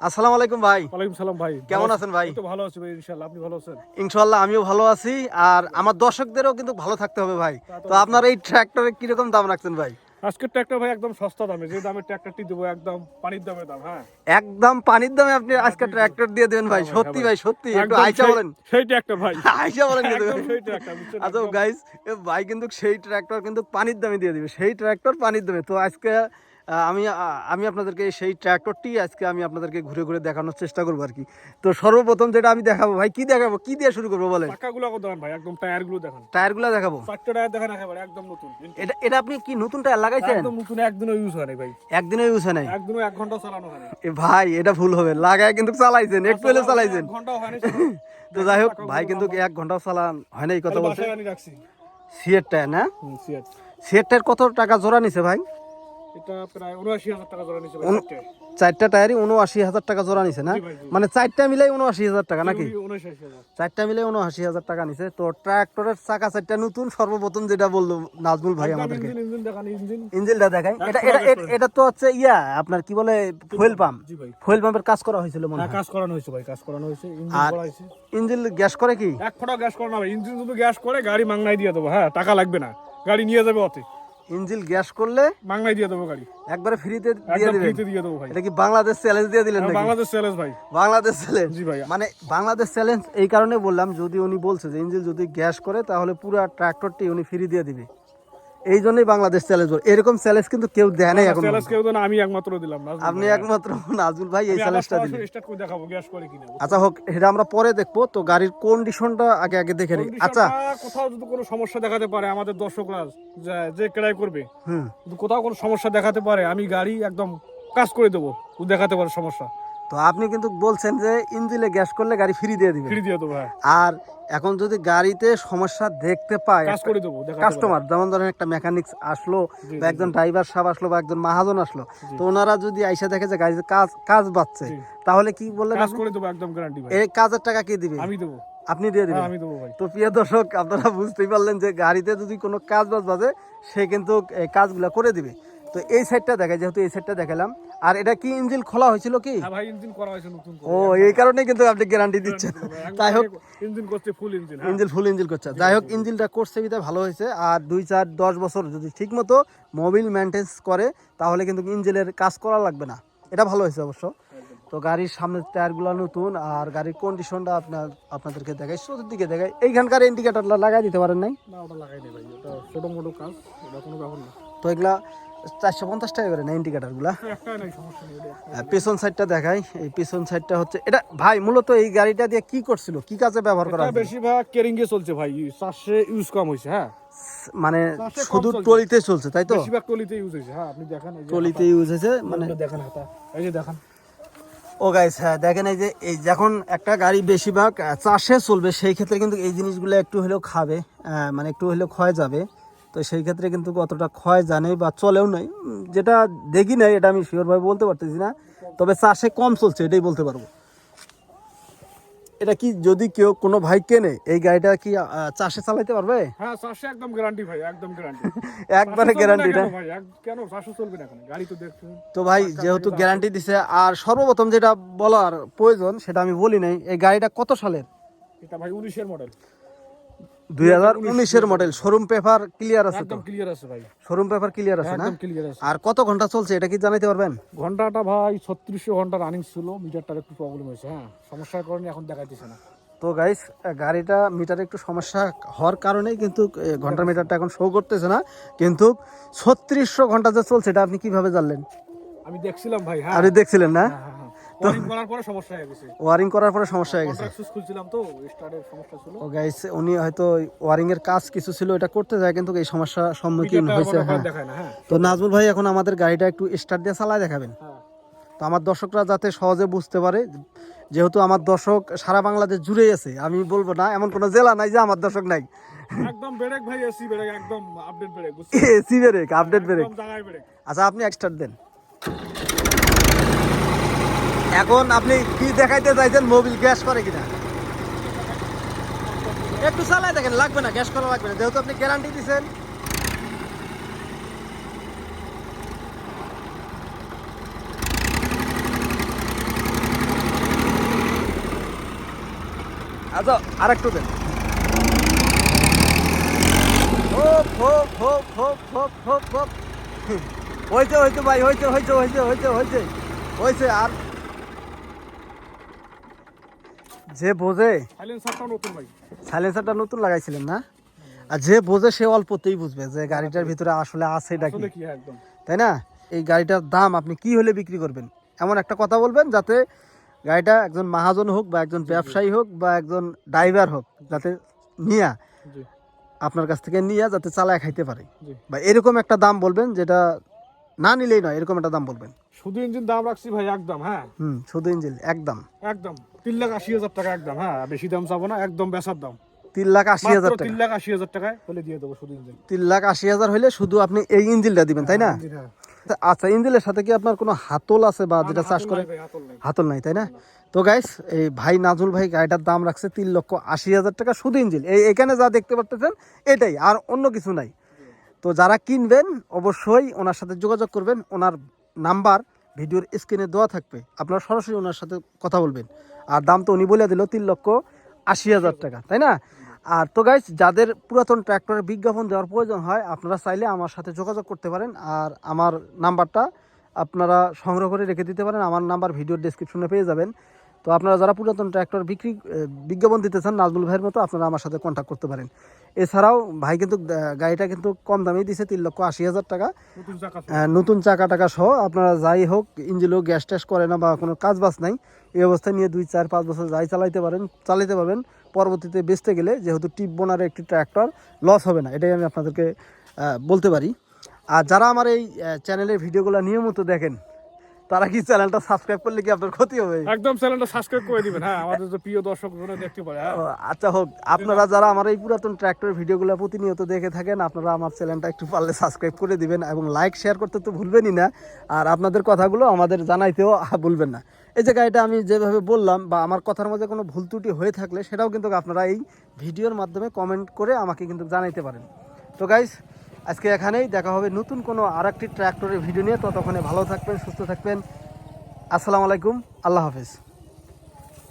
আসসালামু আলাইকুম ভাই। ওয়ালাইকুম সালাম ভাই। কেমন আছেন ভাই? তো ভালো আছি ভাই ইনশাআল্লাহ। আপনি ভালো আছেন? আমিও ভালো আছি। আর আমার দর্শকদেরও কিন্তু ভালো থাকতে হবে ভাই। তো আপনার এই ট্র্যাক্টরে দাম রাখছেন ভাই? আজকের ট্র্যাক্টর ভাই একদম সস্তা দামে। যে দামে ট্র্যাক্টরটি দেবো একদম পানির দামে দাম হ্যাঁ? একদম পানির দামে আপনি আজকে ট্র্যাক্টর দিয়ে দেবেন ভাই। হ্যাঁ, সত্যি হ্যাঁ ভাই সত্যি। একটু আইসা বলেন। সেই ট্র্যাক্টর ভাই। আইসা বলেন আচ্ছা। গাইস ভাই কিন্তু সেই ট্র্যাক্টর কিন্তু পানির দামে দিয়ে দিবে। সেই ট্র্যাক্টর পানির দামে। তো আজকে আমি আমি আপনাদেরকে সেই ট্র্যাক্টরটি আজকে আমি আপনাদেরকে ঘুরে ঘুরে দেখানোর চেষ্টা করব আর কি। তো সর্বপ্রথম যেটা আমি দেখাবো ভাই কি দেখাবো? কি দিয়ে শুরু করব বলেন? চাকাগুলো দেখান ভাই একদম টায়ারগুলো দেখান। টায়ারগুলো দেখাবো? চারটে টায়ার দেখান একেবারে একদম নতুন। এটা এটা আপনি কি নতুন টায়ার লাগাইছেন? একদম নতুন একদিনও ইউজ হয় নাই ভাই। একদিনও ইউজ হয় নাই? একদিনও এক ঘণ্টা চালানো হয় এ ভাই এটা ভুল হবে। লাগায় কিন্তু চালাইছেন একটু হলে চালাইছেন। হয় নাই তো যাই হোক ভাই কিন্তু এক ঘণ্টা চালান হয় না এই কথা বলছে সিয়ের টায়ার না? সিয়ার টায়ার কত টাকা জোড়া নিছে ভাই? এটা প্রায় উনআশি হাজার টাকা জোড়া নিচ্ছে ভাই উন- চারটে। টায়ারই উনআশি হাজার টাকা জোড়া নিছে না। মানে চারটা মিলাই উনআশি হাজার টাকা নাকি? চারটা মিলে উনআশি হাজার টাকা নিছে। তো ট্রাক্টরের চাকা চারটা নতুন সর্বপ্রথম যেটা বলল নাজমুল ভাই আমাদেরকে। ইঞ্জিনটা দেখাই। এটা এটা এটা- তো হচ্ছে ইয়া আপনার কি বলে ফুয়েল পাম্প। ফুয়েল পাম্পের কাজ করা হয়েছিল মনে হ্যাঁ হয়। কাজ করানো হয়েছে ভাই কাজ করানো হয়েছে আর- ইঞ্জিন গ্যাস করে কি? এক ফোঁটা গ্যাস করানো হবে ইঞ্জিন শুধু গ্যাস করে গাড়ি মাংনাই দিয়ে দেবো হ্যাঁ টাকা লাগবে না গাড়ি নিয়ে যাবে অতে। ইঞ্জিন গ্যাস করলে বাংলায় দিয়ে দেবো গাড়ি। একবারে ফ্রিতে দিয়ে দেবেন। দিবেন ফ্রিতে দিয়ে দেবো ভাই। এটা কি বাংলাদেশ চ্যালেঞ্জ দিয়ে দিলেন হ্যাঁ, নাকি? বাংলাদেশ চ্যালেঞ্জ ভাই। বাংলাদেশ চ্যালেঞ্জ জি ভাই মানে বাংলাদেশ চ্যালেঞ্জ এই কারণে বললাম যদি উনি বলছে যে ইঞ্জিল যদি গ্যাস করে তাহলে পুরো ট্রাক্টরটি উনি ফ্রি দিয়ে দিবে। এই জন্যই বাংলাদেশ চ্যালেঞ্জ এরকম চ্যালেঞ্জ কিন্তু কেউ দেয় নাই এখন। চ্যালেঞ্জ কেউ না আমি একমাত্র দিলাম আপনি একমাত্র নাজমুল ভাই এই চ্যালেঞ্জটা দিলেন। স্টার্ট করে দেখাবো গ্যাস করে কিনা আচ্ছা হোক এটা আমরা পরে দেখব। তো গাড়ির কন্ডিশনটা আগে আগে দেখে নিই। আচ্ছা। কোথাও যদি কোনো সমস্যা দেখাতে পারে আমাদের দর্শকরা যে- যে ক্রয় করবে হুম। কোথাও কোনো সমস্যা দেখাতে পারে আমি গাড়ি একদম কাজ করে দেবো ও দেখাতে পারে সমস্যা। তো আপনি কিন্তু বলছেন যে ইঞ্জিনে গ্যাস করলে গাড়ি ফ্রি দিয়ে দিবেন। ফ্রি দিয়ে দেবো হ্যাঁ। আর এখন যদি গাড়িতে সমস্যা দেখতে পায়। কাস্টমার যেমন ধরেন একটা মেকানিক্স আসলো বা একজন ড্রাইভার সাহেব আসলো বা একজন মাহাজন আসলো তো ওনারা যদি আইসা দেখে যে গাড়িতে কাজ কাজ বাচ্ছে তাহলে কি বললেন কাজ? করে দেবো একদম গ্যারান্টি ভাই। এই কাজের টাকা কে দিবে? আমি দেবো। আপনি দিয়ে হ্যাঁ দিবেন আমি দেবো ভাই। তো প্রিয় দর্শক আপনারা বুঝতেই পারলেন যে গাড়িতে যদি কোনো কাজ বাজ বাজে সে কিন্তু এই কাজগুলো করে দিবে। তো এই সাইডটা দেখায় যেহেতু এই সাইডটা দেখালাম। আর এটা কি ইঞ্জিন খোলা হয়েছিল কি? হ্যাঁ ভাই ইঞ্জিন করা হয়েছে নতুন ও এই কারণে কিন্তু আপনি গ্যারান্টি দিচ্ছেন। যাই হোক ইঞ্জিন করছে full engine engine full engine করছে। যাই হোক ইঞ্জিনটা করছে বিধায় ভালো হয়েছে। আর দুই চার দশ বছর যদি ঠিক মতো মোবিল মেনটেন্স করে তাহলে কিন্তু ইঞ্জিনের কাজ করা লাগবে না। এটা ভালো হয়েছে অবশ্য। তো গাড়ির সামনের টায়ারগুলো নতুন আর গাড়ির কন্ডিশনটা আপনার আপনাদেরকে দেখাই চতুর্দিকে দেখাই। এইখানকার ইন্ডিকেটারটা লাগাই দিতে পারেন নাই? না ওটা লাগাই নেই ভাই ওটা ছোট মোটো কাজ ওটা কোনো ব্যাপার না। তো এগুলা চারশো পঞ্চাশ টাকা করে না ইন্ডিকেটারগুলা। পেছন সাইডটা দেখাই এই পেছন সাইডটা হচ্ছে এটা ভাই মূলত এই গাড়িটা দিয়ে কি করছিল? কি কাজে ব্যবহার করা বেশিরভাগ কেরিং এ চলছে ভাই চাষে ইউজ কম হয়েছে হ্যাঁ। মানে শুধু। টলিতে চলছে তাই তো? বেশিরভাগ টলিতে ইউজ হয়েছে হ্যাঁ আপনি দেখেন এই টলিতে ইউজ হয়েছে মানে দেখেন হাতা এই যে দেখেন। ও গাইস হ্যাঁ দেখেন এই যে এই যখন একটা গাড়ি বেশিরভাগ চাষে চলবে সেই ক্ষেত্রে কিন্তু এই জিনিসগুলো একটু হলেও খাবে মানে একটু হলেও ক্ষয় যাবে। তো সেই ক্ষেত্রে কিন্তু অতটা ক্ষয় জানে বা চলেও নাই। যেটা দেখি নাই এটা আমি শিওরভাবে বলতে পারতেছি না। তবে চাষে কম চলছে এটাই বলতে পারব। এটা কি যদি কেউ কোনো ভাই কেনে এই গাড়িটা কি চাষে চালাইতে পারবে? হ্যাঁ চাষে একদম গ্যারান্টি ভাই একদম গ্যারান্টি একবারে গ্যারান্টি না কেন চাষে চলবে না এখন গাড়ি তো দেখছেন তো ভাই যেহেতু গ্যারান্টি দিছে আর সর্বপ্রথম যেটা বলার প্রয়োজন সেটা আমি বলি নাই এই গাড়িটা কত সালের? এটা ভাই উনিশের মডেল দুই হাজার উনিশের মডেল শোরুম পেপার ক্লিয়ার আছে তো? একদম ক্লিয়ার আছে ভাই। শোরুম পেপার ক্লিয়ার আছে না? একদম ক্লিয়ার আছে। আর কত ঘণ্টা চলছে এটা কি জানাইতে পারবেন? ঘন্টাটা ভাই ছত্রিশশো ঘণ্টা রানিং ছিল মিটারটার একটু প্রবলেম হয়েছে হ্যাঁ। সমস্যার কারণে এখন দেখাইতেছে না। তো গাইস গাড়িটা মিটারে একটু সমস্যা হওয়ার কারণেই কিন্তু ঘণ্টার মিটারটা এখন শো করতেছে না। কিন্তু ছত্রিশশো ঘণ্টা যে চলছে এটা আপনি কীভাবে জানলেন? আমি দেখছিলাম ভাই হ্যাঁ। আপনি দেখছিলেন না? ওয়ারিং করার পরে সমস্যা হয়ে গেছে। তো সমস্যা ছিল। ও গাইস উনি হয়তো ওয়ারিং এর কাজ কিছু ছিল এটা করতে যায় কিন্তু এই সমস্যা সম্মুখীন হয়েছে হ্যাঁ। হ্যাঁ। তো নাজমুল ভাই এখন আমাদের গাড়িটা একটু স্টার্ট দিয়ে চালায় দেখাবেন। হ্যাঁ। তো আমার দর্শকরা যাতে সহজে বুঝতে পারে যেহেতু আমার দর্শক সারা বাংলাদেশ জুড়েই আছে আমি বলব না এমন কোনো জেলা নাই যে আমার দর্শক নাই। একদম ব্রেক ভাই এসি ব্রেক একদম update brake AC brake update brake. আচ্ছা আপনি এক্সটার্ট দেন। এখন আপনি কি দেখাইতে চাইছেন, মোবিল গ্যাস করে কিনা? একটু চালাই দেখেন, লাগবে না, গ্যাস করা লাগবে না। যেহেতু আপনি গ্যারান্টি দিচ্ছেন আচ্ছা আর একটু দেন হয়েছে হয়েছে ভাই হয়েছে হয়েছে হয়েছে হয়েছে হয়েছে হয়েছে আর যে বোঝে সাইলেন্সারটা নতুন লাগাইছিলেন না? আর যে বোঝে সে অল্পতেই বুঝবে যে গাড়িটার ভিতরে আসলে আছে এটা কি। হ্যাঁ, তাই না? এই গাড়িটার দাম আপনি কি হলে বিক্রি করবেন? এমন একটা কথা বলবেন যাতে গাড়িটা একজন মহাজন হোক বা একজন ব্যবসায়ী হোক বা একজন ড্রাইভার হোক যাতে নিয়া আপনার কাছ থেকে নিয়ে যাতে চালায় খাইতে পারে। বা এরকম একটা দাম বলবেন যেটা না নিলেই নয় এরকম একটা দাম বলবেন। শুধু ইঞ্জিন দাম রাখছি ভাই একদম হ্যাঁ। হুম শুধু ইঞ্জিন একদম। একদম তিন লাখ আশি হাজার টাকা একদম হ্যাঁ বেশি দাম চাবো না একদম বেচার দাম। তিন লাখ আশি হাজার টাকা। তিন লাখ আশি হাজার টাকায় বলে দিয়ে দেবো শুধু ইঞ্জিন তিন লাখ আশি হাজার হলে শুধু আপনি এই ইঞ্জিনটা দিবেন তাই না? হ্যাঁ। আচ্ছা ইঞ্জিনের সাথে কি আপনার কোনো হাতল আছে বা যেটা চাষ করে? হাতল নাই। হাতল নাই তাই না? তো গাইস এই ভাই নাজুল ভাই গাড়িটার দাম রাখছে তিন লক্ষ আশি হাজার টাকা শুধু ইঞ্জিন এই এখানে যা দেখতে পারতেছেন এটাই আর অন্য কিছু নাই। তো যারা কিনবেন অবশ্যই ওনার সাথে যোগাযোগ করবেন ওনার নাম্বার ভিডিওর স্ক্রিনে দেওয়া থাকবে। আপনারা সরাসরি ওনার সাথে কথা বলবেন। আর দাম তো উনি বলে দিল তিন লক্ষ আশি হাজার টাকা, তাই না? আর তো গাইস যাদের পুরাতন ট্র্যাক্টরের বিজ্ঞাপন দেওয়ার প্রয়োজন হয়, আপনারা চাইলে আমার সাথে যোগাযোগ করতে পারেন। আর আমার নাম্বারটা আপনারা সংগ্রহ করে রেখে দিতে পারেন। আমার নাম্বার ভিডিওর ডিসক্রিপশনে পেয়ে যাবেন। তো আপনারা যারা পুরাতন ট্র্যাক্টর বিক্রি বিজ্ঞাপন দিতে চান নাজমুল ভাইয়ের মতো আপনারা আমার সাথে কন্ট্যাক্ট করতে পারেন। এছাড়াও ভাই কিন্তু গাড়িটা কিন্তু কম দামেই দিছে তিন লক্ষ আশি হাজার টাকা। নতুন চাকা আহ, নতুন চাকা টাকা সহ আপনারা যাই হোক ইঞ্জিনও গ্যাস ট্যাস করে না বা কোনো কাজ বাজ নাই এই অবস্থায় নিয়ে দুই চার পাঁচ বছর যাই চালাইতে পারেন চালাইতে পারবেন। পরবর্তীতে বেচতে গেলে যেহেতু টিপ বোনার একটি ট্র্যাক্টর লস হবে না এটাই আমি আপনাদেরকে বলতে পারি। আর যারা আমার এই চ্যানেলের ভিডিওগুলো নিয়মিত দেখেন তারা কি চ্যানেলটা সাবস্ক্রাইব করলে কি আপনার ক্ষতি হবে? একদম চ্যানেলটা সাবস্ক্রাইব করে দিবেন। হ্যাঁ আমাদের যে প্রিয় দর্শক দেখতে পারে হ্যাঁ। আচ্ছা হোক আপনারা যারা আমার এই পুরাতন ট্র্যাক্টর ভিডিওগুলো প্রতিনিয়ত দেখে থাকেন আপনারা আমার চ্যানেলটা একটু পারলে সাবস্ক্রাইব করে দিবেন এবং লাইক শেয়ার করতে তো ভুলবেনই না। আর আপনাদের কথাগুলো আমাদের জানাইতেও ভুলবেন না। এই যে গাড়িটা আমি যেভাবে বললাম বা আমার কথার মধ্যে কোনো ভুল ত্রুটি হয়ে থাকলে সেটাও কিন্তু আপনারা এই ভিডিওর মাধ্যমে কমেন্ট করে আমাকে কিন্তু জানাইতে পারেন। তো গাইস আজকে এখানেই দেখা হবে নতুন কোনো আর একটি ট্র্যাক্টরের ভিডিও নিয়ে। ততক্ষণে ভালো থাকবেন, সুস্থ থাকবেন। আসসালামু আলাইকুম, আল্লাহ হাফেজ।